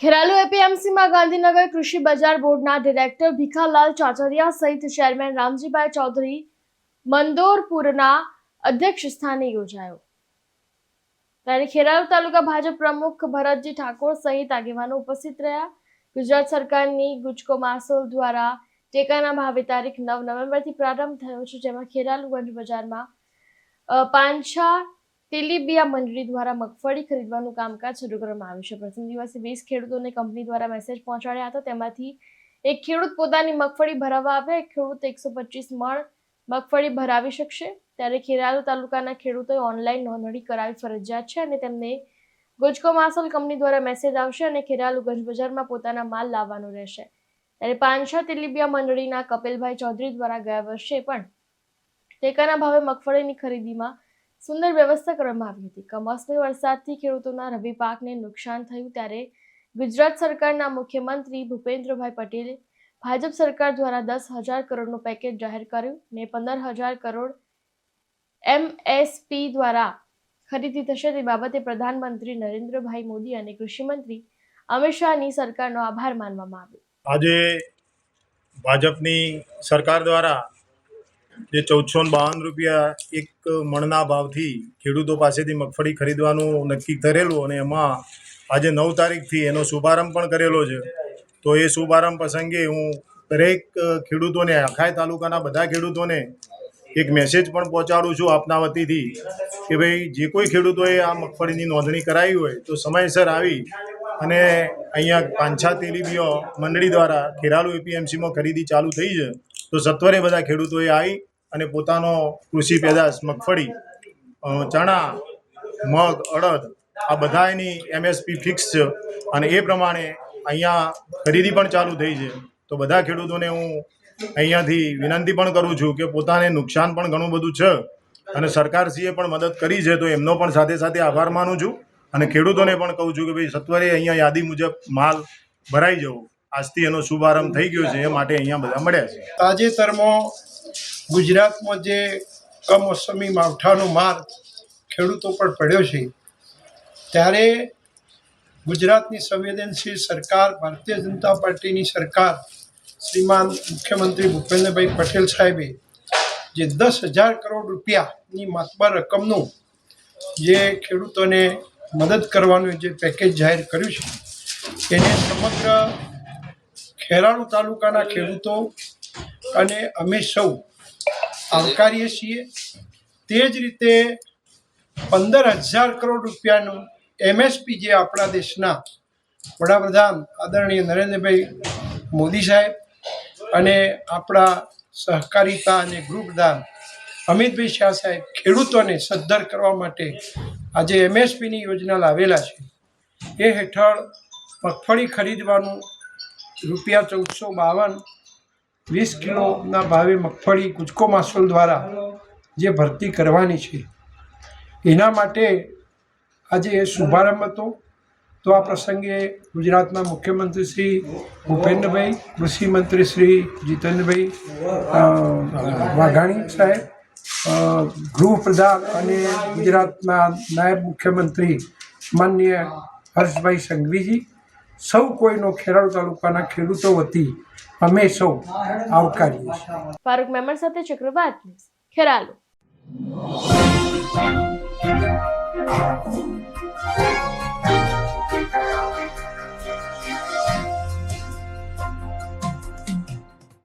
ખેરાલુ એપીએમસીમાં ગાંધીનગર કૃષિ બજાર બોર્ડના ડિરેક્ટર ભીખાલાલ ચાચરિયા સહિત ચેરમેન રામજીભાઈ ચૌધરી મંદોરપુરના અધ્યક્ષ સ્થાને યોજાયો. ત્યારે ખેરાલુ તાલુકા ભાજપ પ્રમુખ ભરતજી ઠાકોર સહિત આગેવાનો ઉપસ્થિત રહ્યા. ગુજરાત સરકારની ગુજકો માસોલ દ્વારા ટેકાના ભાવે તારીખ નવ નવેમ્બરથી પ્રારંભ થયો છે, જેમાં ખેરાલુગંજ બજારમાં પાંચ તેલીબિયા મંડળી દ્વારા મગફળી ખરીદવાનું કામકાજ શરૂ કરવામાં આવ્યું છે. પ્રથમ દિવસે વીસ ખેડૂતોને કંપની દ્વારા મેસેજ પહોંચાડ્યા હતા. તેમાંથી એક ખેડૂત પોતાની મગફળી ભરાવવા આવે એક ખેડૂત એકસો પચીસ મણ મગફળી ભરાવી શકશે. ત્યારે ખેરાલુ તાલુકાના ખેડૂતોએ ઓનલાઈન નોંધણી કરાવી ફરજિયાત છે અને તેમને ગુજકો માસોલ કંપની દ્વારા મેસેજ આવશે અને ખેરાલુ ગંજ બજારમાં પોતાના માલ લાવવાનો રહેશે. ત્યારે પાંચા તેલીબિયા મંડળીના કપિલભાઈ ચૌધરી દ્વારા ગયા વર્ષે પણ ટેકાના ભાવે મગફળીની ખરીદીમાં સુંદર વ્યવસ્થા કરવામાં આવી હતી. કમોસમી વરસાદથી ખેડૂતોના રવિ પાકને નુકસાન થયું ત્યારે ગુજરાત સરકારના મુખ્યમંત્રી ભૂપેન્દ્રભાઈ પટેલે ભાજપ સરકાર દ્વારા દસ હજાર કરોડનું પેકેજ જાહેર કર્યું ને પંદર હજાર કરોડ એમએસપી દ્વારા ખરીદી થશે તે બાબતે પ્રધાનમંત્રી નરેન્દ્રભાઈ મોદી અને કૃષિમંત્રી અમિત શાહની સરકારનો આભાર માનવામાં આવ્યો. આજે ભાજપની સરકાર દ્વારા જે ચૌદસો બાવન રૂપિયા એક મણના ભાવથી ખેડૂતો પાસેથી મગફળી ખરીદવાનું નક્કી કરેલું અને એમાં આજે નવ તારીખથી એનો શુભારંભ પણ કરેલો છે. તો એ શુભારંભ પ્રસંગે હું દરેક ખેડૂતોને, આખાય તાલુકાના બધા ખેડૂતોને એક મેસેજ પણ પહોંચાડું છું આપના વતીથી કે ભાઈ, જે કોઈ ખેડૂતોએ આ મગફળીની નોંધણી કરાવી હોય તો સમયસર આવી અને અહીંયા પાંછા તેલીબીઓ મંડળી દ્વારા ખેરાલુ એપીએમસીમાં ખરીદી ચાલુ થઈ છે. તો સત્વરે બધા ખેડૂતોએ આવી અને પોતાનો કૃષિ પેદાશ, મગફળી ચણા, મગ, અડદ, આ બધા એની એમએસપી ફિક્સ છે. અને એ પ્રમાણે અહીંયા ખરીદી પણ ચાલુ થઈ છે. તો બધા ખેડૂતોને હું અહીંયાથી વિનંતી પણ કરું છું કે પોતાને નુકસાન પણ ઘણું બધું છે અને સરકારશ્રીએ પણ મદદ કરી છે, તો એમનો પણ સાથે સાથે આભાર માનું છું. અને ખેડૂતોને પણ કહું છું કે ભાઈ, સત્વરે અહીંયા યાદી મુજબ માલ ભરાઈ જવો. આજથી એનો શુભારંભ થઈ ગયો છે, એ માટે અહીંયા બધા મળ્યા છે. તાજેતરમાં ગુજરાતમાં જે કમોસમી માવઠાનો માર ખેડૂતો પર પડ્યો છે, ત્યારે ગુજરાતની સંવેદનશીલ સરકાર, ભારતીય જનતા પાર્ટીની સરકાર, શ્રીમાન મુખ્યમંત્રી ભૂપેન્દ્રભાઈ પટેલ સાહેબે જે દસ હજાર કરોડ રૂપિયાની માતબર રકમનું જે ખેડૂતોને મદદ કરવાનું જે પેકેજ જાહેર કર્યું છે, એને સમગ્ર ખેરાલુ તાલુકાના ખેડૂતો અને અમે સૌ આવકારીએ છીએ. તે જ રીતે પંદર હજાર કરોડ રૂપિયાનું એમએસપી જે આપણા દેશના વડાપ્રધાન આદરણીય નરેન્દ્રભાઈ મોદી સાહેબ અને આપણા સહકારિતા અને ગૃહપ્રધાન અમિતભાઈ શાહ સાહેબ ખેડૂતોને સદ્ધર કરવા માટે આજે એમએસપીની યોજના લાવેલા છે. એ હેઠળ મગફળી ખરીદવાનું રૂપિયા ચૌદસો બાવન, વીસ કિલોના ભાવે મગફળી કૂચકો માસોલ દ્વારા જે ભરતી કરવાની છે. એના માટે આજે એ શુભારંભ હતો. તો આ પ્રસંગે ગુજરાતના મુખ્યમંત્રી શ્રી ભૂપેન્દ્રભાઈ કૃષિ મંત્રી શ્રી જીતેન્દ્રભાઈ વાઘાણી સાહેબ ગૃહપ્રધાન અને ગુજરાતના નાયબ મુખ્યમંત્રી માન્ય હર્ષભાઈ સંઘવીજી સૌ કોઈનો ખેરાલુ તાલુકાના ખેડૂતો વતી અમે સૌ આવકારીએ છીએ. ફારૂક મેમણ સાથે ચક્રવાત ખેરાલુ.